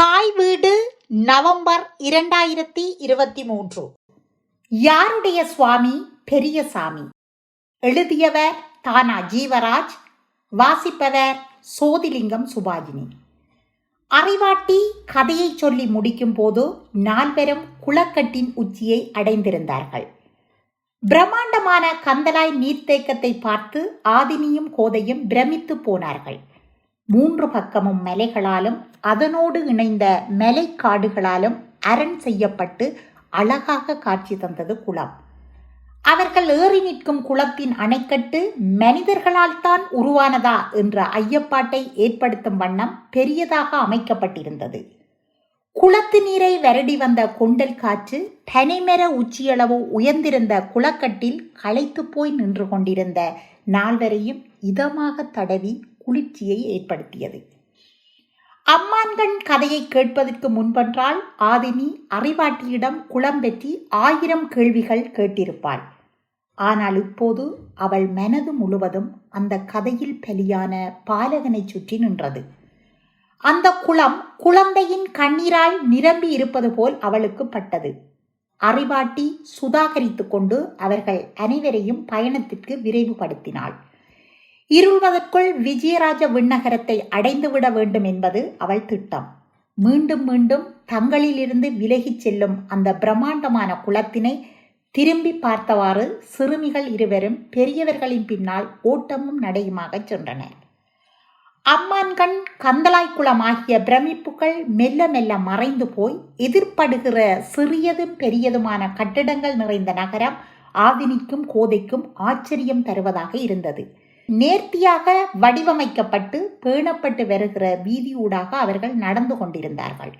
தாய் வீடு நவம்பர் இரண்டாயிரத்தி இருபத்தி மூன்று யாருடைய சுவாமி? பெரியசாமி. எழுதியவர் தானா ஜீவராஜ் வாசிப்பவர் சோதிலிங்கம் சுபாஜினி. அறிவாட்டி கதையை சொல்லி முடிக்கும் போது நால்வரும் குளக்கட்டின் உச்சியை அடைந்திருந்தார்கள். பிரம்மாண்டமான கந்தலாய் நீர்த்தேக்கத்தை பார்த்து ஆதினியும் கோதையும் பிரமித்து போனார்கள். மூன்று பக்கமும் மலைகளாலும் அதனோடு இணைந்த மலைக்காடுகளாலும் அரண் செய்யப்பட்டு அழகாக காட்சி தந்தது குளம். அவர்கள் ஏறி நிற்கும் குளத்தின் அணைக்கட்டு மனிதர்களால் தான் உருவானதா என்ற ஐயப்பாட்டை ஏற்படுத்தும் வண்ணம் பெரியதாக அமைக்கப்பட்டிருந்தது. குளத்து நீரை வருடி வந்த கொண்டல் காற்று பனைமர உச்சியளவு உயர்ந்திருந்த குளக்கட்டில் களைத்து போய் நின்று கொண்டிருந்த நால்வரையும் இதமாக தடவி குளிர்ச்சியை ஏற்படுத்தியது. அம்மான்கண் கதையை கேட்பதற்கு முன்பென்றால் ஆதினி அறிவாட்டியிடம் குளம் பெற்றி ஆயிரம் கேள்விகள் கேட்டிருப்பாள். ஆனால் இப்போது அவள் மனது முழுவதும் அந்த கதையில் பலியான பாலகனை சுற்றி நின்றது. அந்த குளம் குழந்தையின் கண்ணீரால் நிரம்பி இருப்பது போல் அவளுக்கு பட்டது. அறிவாட்டி சுதாகரித்து கொண்டு அவர்கள் அனைவரையும் பயணத்திற்கு விரைவுபடுத்தினாள். இருள்வதற்குள் விஜயராஜ விண்ணகரத்தை அடைந்துவிட வேண்டும் என்பது அவள் திட்டம். மீண்டும் மீண்டும் தங்களிலிருந்து விலகிச் செல்லும் அந்த பிரம்மாண்டமான குளத்தினை திரும்பி பார்த்தவாறு சிறுமிகள் இருவரும் பெரியவர்களின் பின்னால் ஓட்டமும் நடையுமாக சென்றனர். அம்மான்கண் கந்தலாய்க்குளம் ஆகிய பிரமிப்புகள் மெல்ல மெல்ல மறைந்து போய் எதிர்ப்படுகிற சிறியதும் பெரியதுமான கட்டிடங்கள் நிறைந்த நகரம் ஆதினிக்கும் கோதைக்கும் ஆச்சரியம் தருவதாக இருந்தது. நேர்த்தியாக வடிவமைக்கப்பட்டு பேணப்பட்டு வருகிற வீதியூடாக அவர்கள் நடந்து கொண்டிருந்தார்கள்.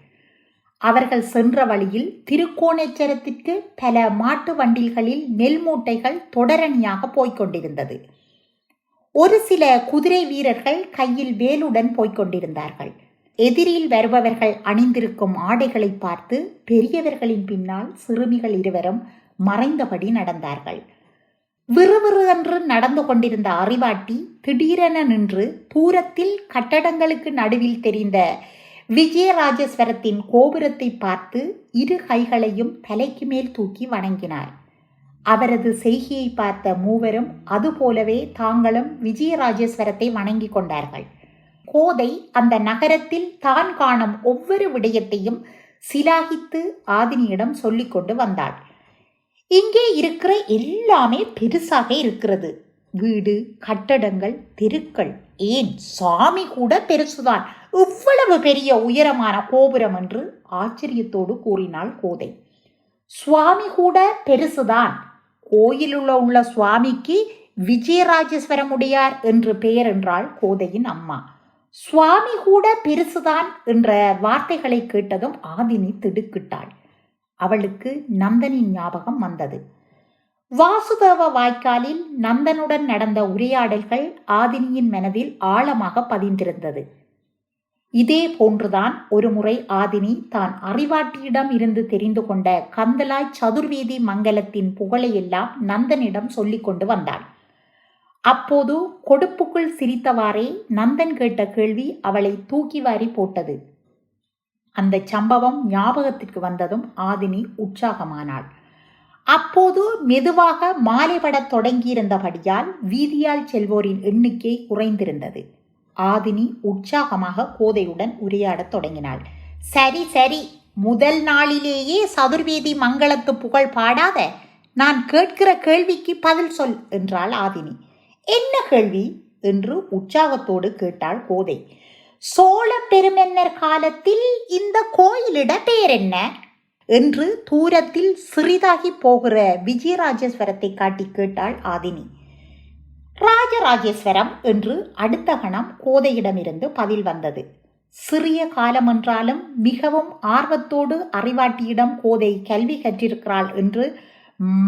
அவர்கள் சென்ற வழியில் திருக்கோணேச்சரத்திற்கு பல மாட்டு வண்டில்களில் நெல் மூட்டைகள் தொடரணியாக போய்க்கொண்டிருந்தது ஒரு சில குதிரை வீரர்கள் கையில் வேலுடன் போய்க்கொண்டிருந்தார்கள் எதிரில் வருபவர்கள் அணிந்திருக்கும் ஆடைகளை பார்த்து பெரியவர்களின் பின்னால் சிறுமிகள் இருவரும் மறைந்தபடி நடந்தார்கள். விறுவிறு என்று நடந்து கொண்டிருந்த அறிவாட்டி திடீரென நின்று தூரத்தில் கட்டடங்களுக்கு நடுவில் தெரிந்த விஜயராஜேஸ்வரத்தின் கோபுரத்தை பார்த்து இரு கைகளையும் தலைக்கு மேல் தூக்கி வணங்கினார். அவரது செய்கையை பார்த்த மூவரும் அதுபோலவே தாங்களும் விஜயராஜேஸ்வரத்தை வணங்கி கொண்டார்கள். கோதை அந்த நகரத்தில் தான் காணும் ஒவ்வொரு விடயத்தையும் சிலாகித்து ஆதினியிடம் சொல்லிக்கொண்டு வந்தாள். இங்கே இருக்கிற எல்லாமே பெருசாக இருக்கிறது. வீடு கட்டடங்கள் தெருக்கள். ஏன்? சாமி கூட பெருசுதான். இவ்வளவு பெரிய உயரமான கோபுரம் என்று ஆச்சரியத்தோடு கூறினாள் கோதை. சுவாமி கூட பெருசுதான். கோயிலுள்ள உள்ள சுவாமிக்கு விஜயராஜேஸ்வரமுடையார் என்று பெயர் என்றாள் கோதையின் அம்மா. சுவாமி கூட பெருசுதான் என்ற வார்த்தைகளை கேட்டதும் ஆதினி திடுக்கிட்டாள். அவளுக்கு நந்தனின் ஞாபகம் வந்தது. வாசுதேவ வாய்க்காலில் நந்தனுடன் நடந்த உரையாடல்கள் ஆதினியின் மனதில் ஆழமாக பதிந்திருந்தது. இதே போன்றுதான் ஒருமுறை ஆதினி தான் அறிவாட்டியிடம் இருந்து தெரிந்து கொண்ட கந்தலாய் சதுர்வேதி மங்கலத்தின் புகழையெல்லாம் நந்தனிடம் சொல்லிக் கொண்டு வந்தாள் அப்போது கொடுப்புக்குள் சிரித்தவாறே நந்தன் கேட்ட கேள்வி அவளை தூக்கி வாரி போட்டது. அந்த சம்பவம் ஞாபகத்திற்கு வந்ததும் ஆதினி உற்சாகமானாள். அப்போது மெதுவாக மாலைபடத் தொடங்கியிருந்தபடியால் வீதியால் செல்வோரின் எண்ணிக்கை குறைந்திருந்தது. ஆதினி உற்சாகமாக கோதையுடன் உரையாடத் தொடங்கினாள். சரி சரி முதல் நாளிலேயே சதுர்வேதி மங்களத்து புகழ் பாடாத நான் கேட்கிற கேள்விக்கு பதில் சொல் என்றாள் ஆதினி. என்ன கேள்வி? என்று உற்சாகத்தோடு கேட்டாள் கோதை. சோழ பெருமன்னர் காலத்தில் இந்த கோயிலிட பெயர் என்ன என்று தூரத்தில் சிறிதாகி போகிற விஜயராஜேஸ்வரத்தை காட்டி கேட்டாள் ஆதினி. ராஜராஜேஸ்வரம் என்று அடுத்த கணம் கோதையிடமிருந்து பதில் வந்தது. சிறிய காலமென்றாலும் மிகவும் ஆர்வத்தோடு அறிவாட்டியிடம் கோதை கல்வி கற்றிருக்கிறாள் என்று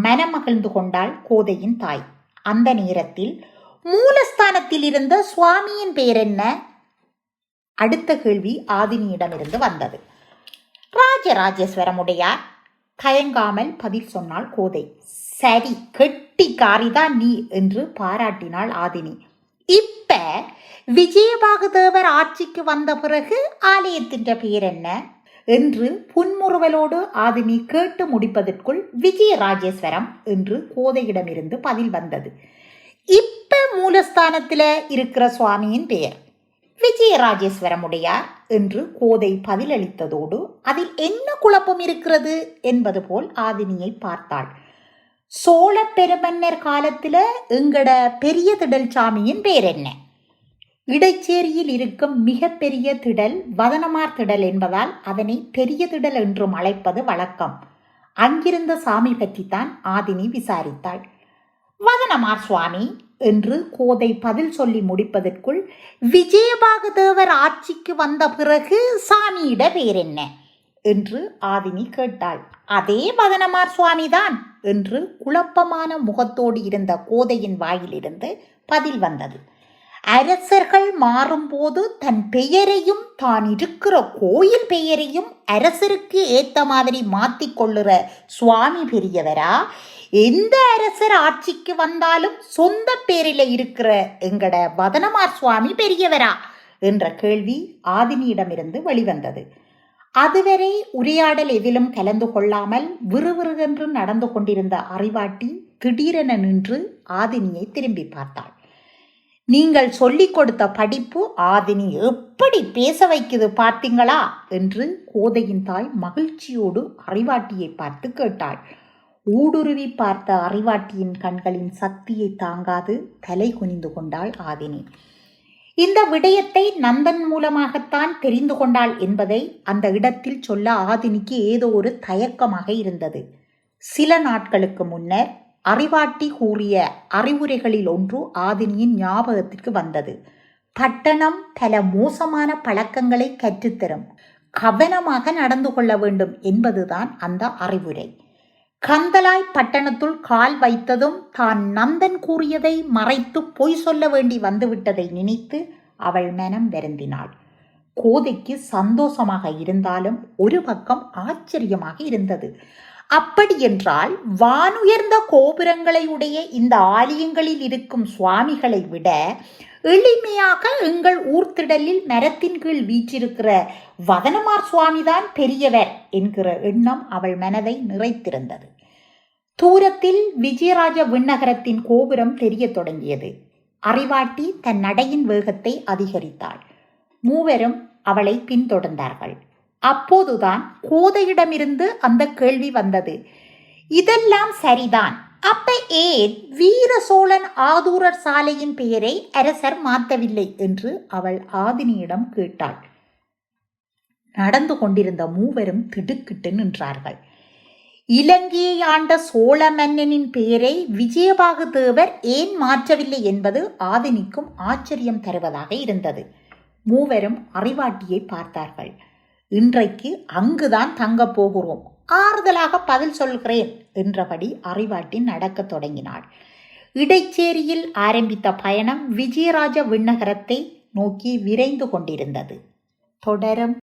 மனமகிழ்ந்து கொண்டாள் கோதையின் தாய். அந்த நேரத்தில் மூலஸ்தானத்தில் இருந்த சுவாமியின் பெயர் என்ன அடுத்த கேள்வி ஆதினியிடமிருந்து வந்தது. ராஜராஜேஸ்வரமுடையார் தயங்காமல் பதில் சொன்னாள் கோதை சரி கெட்டிக்காரிதான் நீ என்று பாராட்டினாள் ஆதினி. இப்ப விஜயபாகுதேவர் ஆட்சிக்கு வந்த பிறகு ஆலயத்தின் பெயர் என்ன? என்று புன்முறுவலோடு ஆதினி கேட்டு முடிப்பதற்குள் விஜயராஜேஸ்வரம் என்று கோதையிடமிருந்து பதில் வந்தது. இப்ப மூலஸ்தானத்தில் இருக்கிற சுவாமியின் பெயர் விஜயராஜேஸ்வரமுடையார் என்று கோதை பதிலளித்ததோடு அதில் என்ன குழப்பம் இருக்கிறது? என்பது போல் ஆதினியை பார்த்தாள். சோழ பெருமன்னர் காலத்தில் எங்கட பெரிய திடல் சாமியின் பேர் என்ன? இடைச்சேரியில் இருக்கும் மிகப்பெரிய திடல் வதனமார் திடல் என்பதால் அதனை பெரிய திடல் என்றும் அழைப்பது வழக்கம். அங்கிருந்த சாமி பற்றித்தான் ஆதினி விசாரித்தாள். வதனமார் சுவாமி என்று கோதை பதில் சொல்லி முடிப்பதற்குள் விஜயபாகுதேவர் ஆட்சிக்கு வந்த பிறகு சாமியிட பேர் என்ன என்று ஆதினி கேட்டாள். அதே மதனமார் சுவாமிதான் என்று குழப்பமான முகத்தோடு இருந்த கோதையின் வாயிலிருந்து பதில் வந்தது. அரசர்கள் மாறும்போது தன் பெயரையும் தான் இருக்கிற கோயில் பெயரையும் அரசருக்கு ஏத்த மாதிரி மாத்தி கொள்ளுற சுவாமி பெரியவரா? எந்த அரசர் ஆட்சிக்கு வந்தாலும் சொந்த பேரில் இருக்கிற எங்கட வதனமார் சுவாமி பெரியவரா? என்ற கேள்வி ஆதினியிடமிருந்து வெளிவந்தது. அதுவரை உரையாடல் எதிலும் கலந்து கொள்ளாமல் விறுவிறுவென்று நடந்து கொண்டிருந்த அறிவாட்டி திடீரென நின்று ஆதினியை திரும்பி பார்த்தாள். நீங்கள் சொல்லிக் கொடுத்த படிப்பு ஆதினி எப்படி பேச வைக்குது பார்த்தீங்களா? என்று கோதையின் தாய் மகிழ்ச்சியோடு அறிவாட்டியை பார்த்து கேட்டாள். ஊடுருவி பார்த்த அறிவாட்டியின் கண்களின் சக்தியை தாங்காது தலை குனிந்து கொண்டாள் ஆதினி. இந்த விடயத்தை நந்தன் மூலமாகத்தான் தெரிந்து கொண்டாள் என்பதை அந்த இடத்தில் சொல்ல ஆதினிக்கு ஏதோ ஒரு தயக்கமாக இருந்தது. சில நாட்களுக்கு முன்னர் அறிவாட்டி கூறிய அறிவுரைகளில் ஒன்று ஆதினியின் ஞாபகத்திற்கு வந்தது. பட்டணம் பல மோசமான பழக்கங்களை கற்றுத்தரும். கவனமாக நடந்து கொள்ள வேண்டும் என்பதுதான் அந்த அறிவுரை. கந்தலாய் பட்டணத்துள் கால் வைத்ததும் தான் நந்தன் கூறியதை மறைத்து பொய் சொல்ல வேண்டி வந்துவிட்டதை நினைத்து அவள் மனம் வருந்தினாள். கோதைக்கு சந்தோஷமாக இருந்தாலும் ஒரு பக்கம் ஆச்சரியமாக இருந்தது. அப்படியென்றால் வானுயர்ந்த கோபுரங்களை உடைய இந்த ஆலயங்களில் இருக்கும் சுவாமிகளை விட எளிமையாக எங்கள் ஊர்த்திடலில் மரத்தின் கீழ் வீற்றிருக்கிற வதனமார் சுவாமிதான் பெரியவர் என்கிற எண்ணம் அவள் மனதை நிறைத்திருந்தது. தூரத்தில் விஜயராஜ விண்ணகரத்தின் கோபுரம் தெரியத் தொடங்கியது. அறிவாட்டி தன் நடையின் வேகத்தை அதிகரித்தாள். மூவரும் அவளை பின்தொடர்ந்தார்கள். அப்போதுதான் கோதையிடமிருந்து அந்த கேள்வி வந்தது. இதெல்லாம் சரிதான். அப்ப ஏன் வீர சோழன் ஆதூரர் சாலையின் பெயரை அரசர் மாற்றவில்லை? என்று அவள் ஆதினியிடம் கேட்டாள். நடந்து கொண்டிருந்த மூவரும் திடுக்கிட்டு நின்றார்கள். இலங்கையை ஆண்ட சோழ மன்னனின் பெயரை விஜயபாகு தேவர் ஏன் மாற்றவில்லை? என்பது ஆதினிக்கும் ஆச்சரியம் தருவதாக இருந்தது. மூவரும் அறிவாட்டியை பார்த்தார்கள். இன்றைக்கு அங்குதான் தங்கப் போகிறோம். ஆறுதலாக பதில் சொல்கிறேன் என்றபடி அறிவாட்டி நடக்கத் தொடங்கினாள். இடைச்சேரியில் ஆரம்பித்த பயணம் விஜயராஜ விண்ணகரத்தை நோக்கி விரைந்து கொண்டிருந்தது. தொடரும்